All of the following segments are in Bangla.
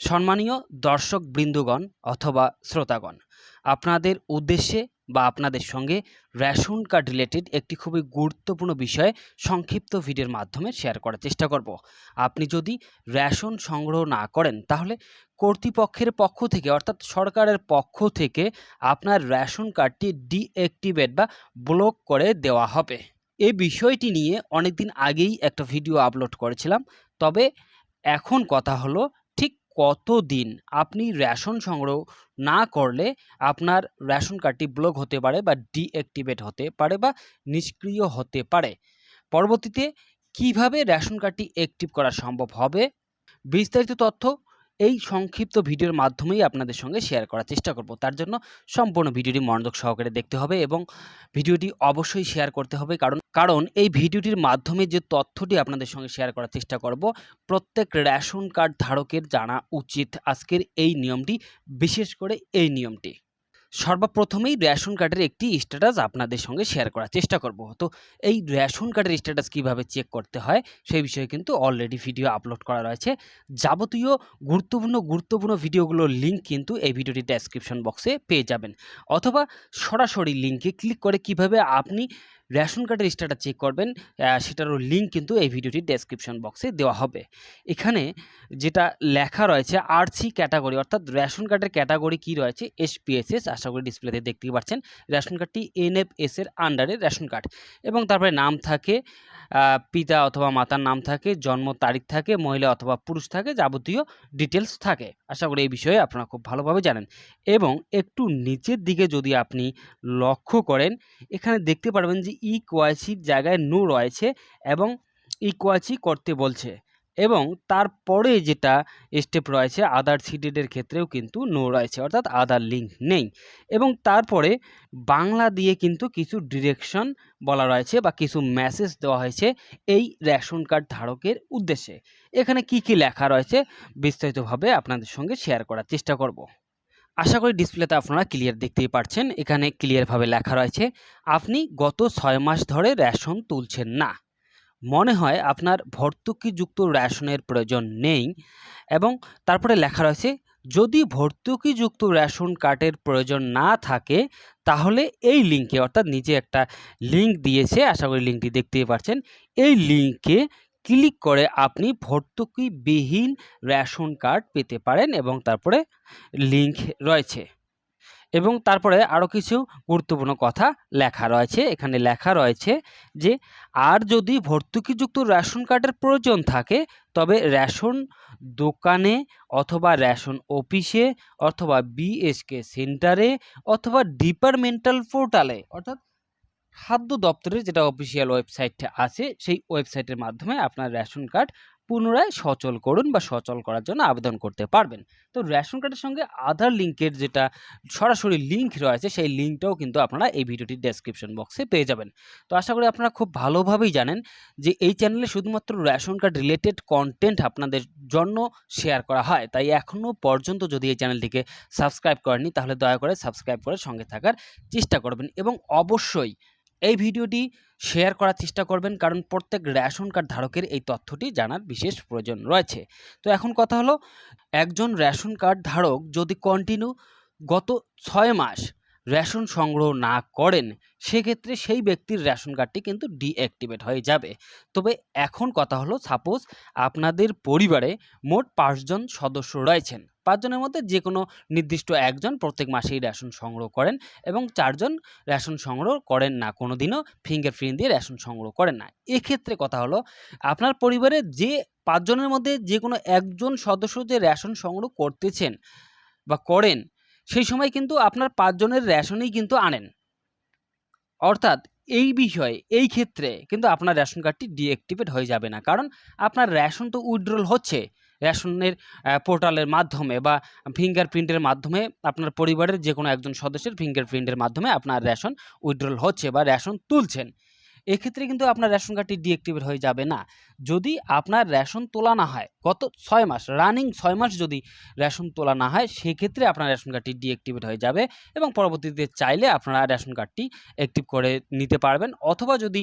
সম্মানীয় দর্শক বৃন্দগণ অথবা শ্রোতাগণ, আপনাদের উদ্দেশ্যে বা আপনাদের সঙ্গে রেশন কার্ড রিলেটেড একটি খুবই গুরুত্বপূর্ণ বিষয়ে সংক্ষিপ্ত ভিডিওর মাধ্যমে শেয়ার করার চেষ্টা করব। আপনি যদি রেশন সংগ্রহ না করেন, তাহলে কর্তৃপক্ষের পক্ষ থেকে, অর্থাৎ সরকারের পক্ষ থেকে আপনার রেশন কার্ডটি ডিঅ্যাক্টিভেট বা ব্লক করে দেওয়া হবে। এই বিষয়টি নিয়ে অনেকদিন আগেই একটা ভিডিও আপলোড করেছিলাম। তবে এখন কথা হলো কতদিন আপনি রেশন সংগ্রহ না করলে আপনার রেশন কার্ডটি ব্লক হতে পারে বা ডিঅ্যাক্টিভেট হতে পারে বা নিষ্ক্রিয় হতে পারে? পরবর্তীতে কীভাবে রেশন কার্ডটি অ্যাক্টিভ করা সম্ভব হবে? বিস্তারিত তথ্য এই সংক্ষিপ্ত ভিডিওর মাধ্যমেই আপনাদের সঙ্গে শেয়ার করার চেষ্টা করব। তার জন্য সম্পূর্ণ ভিডিওটি মনোযোগ সহকারে দেখতে হবে এবং ভিডিওটি অবশ্যই শেয়ার করতে হবে। কারণ কারণ এই ভিডিওটির মাধ্যমে যে তথ্যটি আপনাদের সঙ্গে শেয়ার করার চেষ্টা করব, প্রত্যেক রেশন কার্ড ধারকের জানা উচিত আজকের এই নিয়মটি, বিশেষ করে এই নিয়মটি। সর্বপ্রথমেই রেশন কার্ডের একটি স্ট্যাটাস আপনাদের সঙ্গে শেয়ার করার চেষ্টা করব। তো এই রেশন কার্ডের স্ট্যাটাস কীভাবে চেক করতে হয়, সেই বিষয়ে কিন্তু অলরেডি ভিডিও আপলোড করা রয়েছে। যাবতীয় গুরুত্বপূর্ণ গুরুত্বপূর্ণ ভিডিওগুলোর লিঙ্ক কিন্তু এই ভিডিওটি ডেসক্রিপশন বক্সে পেয়ে যাবেন। অথবা সরাসরি লিঙ্কে ক্লিক করে কীভাবে আপনি রেশন কার্ডের স্ট্যাটাস চেক করবেন সেটারও লিঙ্ক কিন্তু এই ভিডিওটির ডেসক্রিপশন বক্সে দেওয়া হবে। এখানে যেটা লেখা রয়েছে আরসি ক্যাটাগরি অর্থাৎ রেশন কার্ডের ক্যাটাগরি কি রয়েছে? এসপিএসএস আশা করি ডিসপ্লেতে দেখতেই পাচ্ছেন রেশন কার্ডটি এনএফএস এর আন্ডারে রেশন কার্ড এবং তারপরে নাম থাকে পিতা অথবা মাতার নাম থাকে, জন্ম তারিখ থাকে, মহিলা অথবা পুরুষ থাকে, যাবতীয় ডিটেলস থাকে। আশা করি এই বিষয়ে আপনারা খুব ভালোভাবে জানেন। এবং একটু নিচের দিকে যদি আপনি লক্ষ্য করেন, এখানে দেখতে পারবেন যে ই কোয়াচির জায়গায় নো রয়েছে এবং ই কোয়াইসি করতে বলছে। এবং তারপরে যেটা স্টেপ রয়েছে আদার সিডেডের ক্ষেত্রেও কিন্তু নো রয়েছে, অর্থাৎ আদার লিঙ্ক নেই। এবং তারপরে বাংলা দিয়ে কিন্তু কিছু ডিরেকশন বলা রয়েছে বা কিছু মেসেজ দেওয়া হয়েছে এই রেশন কার্ড ধারকের উদ্দেশ্যে। এখানে কি কি লেখা রয়েছে, বিস্তারিতভাবে আপনাদের সঙ্গে শেয়ার করার চেষ্টা করব। আশা করি ডিসপ্লেতে আপনারা ক্লিয়ার দেখতেই পাচ্ছেন এখানে ক্লিয়ারভাবে লেখা রয়েছে, আপনি গত ছয় মাস ধরে রেশন তুলছেন না। মনে হয় আপনার ভর্তুকিযুক্ত রেশনের প্রয়োজন নেই এবং তারপরে লেখা রয়েছে, যদি ভর্তুকিযুক্ত রেশন কার্ডের প্রয়োজন না থাকে, তাহলে এই লিঙ্কে অর্থাৎ নিচে একটা লিঙ্ক দিয়েছে, আশা করি লিঙ্কটি দেখতেই পাচ্ছেন এই লিঙ্কে ক্লিক করে আপনি ভর্তুকিবিহীন রেশন কার্ড পেতে পারেন এবং তারপরে লিঙ্ক রয়েছে। এবং তারপরে আরও কিছু গুরুত্বপূর্ণ কথা লেখা রয়েছে। এখানে লেখা রয়েছে যে, আর যদি ভর্তুকিযুক্ত রেশন কার্ডের প্রয়োজন থাকে, তবে রেশন দোকানে অথবা রেশন অফিসে অথবা বিএসকে সেন্টারে অথবা ডিপার্টমেন্টাল পোর্টালে, অর্থাৎ খাদ্য দপ্তরের যেটা অফিসিয়াল ওয়েবসাইটটা আছে, সেই ওয়েবসাইটের মাধ্যমে আপনার রেশন কার্ড পুনরায় সচল করুন বা সচল করার জন্য আবেদন করতে পারবেন। তো রেশন কার্ডের সঙ্গে আধার লিঙ্কের যেটা সরাসরি লিঙ্ক রয়েছে, সেই লিঙ্কটাও কিন্তু আপনারা এই ভিডিওটির ডেসক্রিপশন বক্সে পেয়ে যাবেন। তো আশা করি আপনারা খুব ভালোভাবেই জানেন যে এই চ্যানেলে শুধুমাত্র রেশন কার্ড রিলেটেড কন্টেন্ট আপনাদের জন্য শেয়ার করা হয়। তাই এখনও পর্যন্ত যদি এই চ্যানেলটিকে সাবস্ক্রাইব করেননি, তাহলে দয়া করে সাবস্ক্রাইব করে সঙ্গে থাকার চেষ্টা করবেন এবং অবশ্যই এই ভিডিওটি শেয়ার করার চেষ্টা করবেন কারণ প্রত্যেক রেশন কার্ড ধারকের এই তথ্যটি জানার বিশেষ প্রয়োজন রয়েছে। তো এখন কথা হলো, একজন রেশন কার্ড ধারক যদি কন্টিনিউ গত ছয় মাস রেশন সংগ্রহ না করেন, সেক্ষেত্রে সেই ব্যক্তির রেশন কার্ডটি কিন্তু ডিঅ্যাক্টিভেট হয়ে যাবে। তবে এখন কথা হলো সাপোজ আপনাদের পরিবারে মোট পাঁচজন সদস্য রয়েছেন। পাঁচজনের মধ্যে যে কোনো নির্দিষ্ট একজন প্রত্যেক মাসেই রেশন সংগ্রহ করেন এবং চারজন রেশন সংগ্রহ করেন না কোনো দিনও ফিঙ্গারপ্রিন্ট দিয়ে রেশন সংগ্রহ করেন না। এক্ষেত্রে কথা হলো, আপনার পরিবারে যে পাঁচজনের মধ্যে যে কোনো একজন সদস্য যে রেশন সংগ্রহ করতেছেন বা করেন, সেই সময় কিন্তু আপনার পাঁচজনের রেশনই কিন্তু আনেন। অর্থাৎ এই বিষয়ে, এই ক্ষেত্রে কিন্তু আপনার রেশন কার্ডটি ডিঅ্যাক্টিভেট হয়ে যাবে না। কারণ আপনার রেশন তো উইড্রল হচ্ছে। রেশনের পোর্টালের মাধ্যমে বা ফিঙ্গার প্রিন্টের মাধ্যমে আপনার পরিবারের যে কোনো একজন সদস্যের ফিঙ্গারপ্রিন্টের মাধ্যমে আপনার রেশন উইথড্রল হচ্ছে বা রেশন তুলছেন। এক্ষেত্রে কিন্তু আপনার রেশন কার্ডটি ডিঅ্যাক্টিভেট হয়ে যাবে না। যদি আপনার রেশন তোলা না হয়, গত ছয় মাস, রানিং ছয় মাস যদি রেশন তোলা না হয়, সেক্ষেত্রে আপনার রেশন কার্ডটি ডিঅ্যাক্টিভেট হয়ে যাবে এবং পরবর্তীতে চাইলে আপনারা রেশন কার্ডটি অ্যাক্টিভ করে নিতে পারবেন। অথবা যদি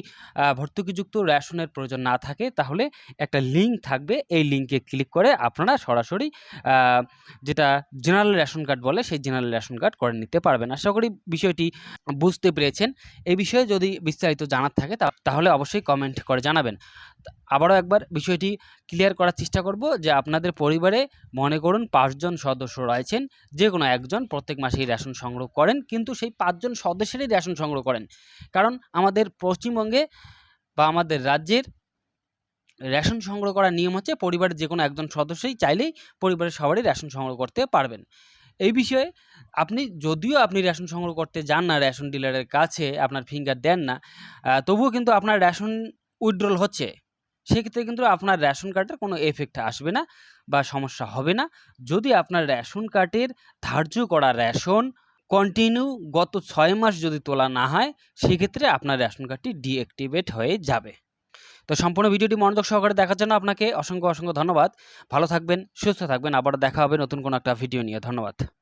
ভর্তুকিযুক্ত রেশনের প্রয়োজন না থাকে, তাহলে একটা লিঙ্ক থাকবে। এই লিঙ্কে ক্লিক করে আপনারা সরাসরি যেটা জেনারেল রেশন কার্ড বলে, সেই জেনারেল রেশন কার্ড করে নিতে পারবেন। আশা করি বিষয়টি বুঝতে পেরেছেন। এই বিষয়ে যদি বিস্তারিত জানার থাকে তা- তাহলে অবশ্যই কমেন্ট করে জানাবেন। আবারও একবার বিষয়টি ক্লিয়ার করার চেষ্টা করব যে আপনাদের পরিবারে মনে করুন পাঁচজন সদস্য রয়েছেন, যে কোনো একজন প্রত্যেক মাসেই রেশন সংগ্রহ করেন, কিন্তু সেই পাঁচজন সদস্যেরই রেশন সংগ্রহ করেন। কারণ আমাদের পশ্চিমবঙ্গে বা আমাদের রাজ্যের রেশন সংগ্রহ করার নিয়ম হচ্ছে পরিবারের যে কোনো একজন সদস্যই চাইলেই পরিবারের সবারই রেশন সংগ্রহ করতে পারবেন। এই বিষয়ে আপনি যদিও আপনি রেশন সংগ্রহ করতে যান না, রেশন ডিলারের কাছে আপনার ফিঙ্গার দেন না তবুও কিন্তু আপনার রেশন উইথড্রল হচ্ছে। সেক্ষেত্রে কিন্তু আপনার রেশন কার্ডের কোনো এফেক্ট আসবে না বা সমস্যা হবে না। যদি আপনার রেশন কার্ডের ধার্য করা রেশন কন্টিনিউ গত ছয় মাস যদি তোলা না হয়, সেক্ষেত্রে আপনার রেশন কার্ডটি ডিঅ্যাক্টিভেট হয়ে যাবে। তো সম্পূর্ণ ভিডিওটি মনোযোগ সহকারে দেখার জন্য আপনাকে অসংখ্য অসংখ্য ধন্যবাদ। ভালো থাকবেন, সুস্থ থাকবেন। আবার দেখা হবে নতুন কোনো একটা ভিডিও নিয়ে। ধন্যবাদ।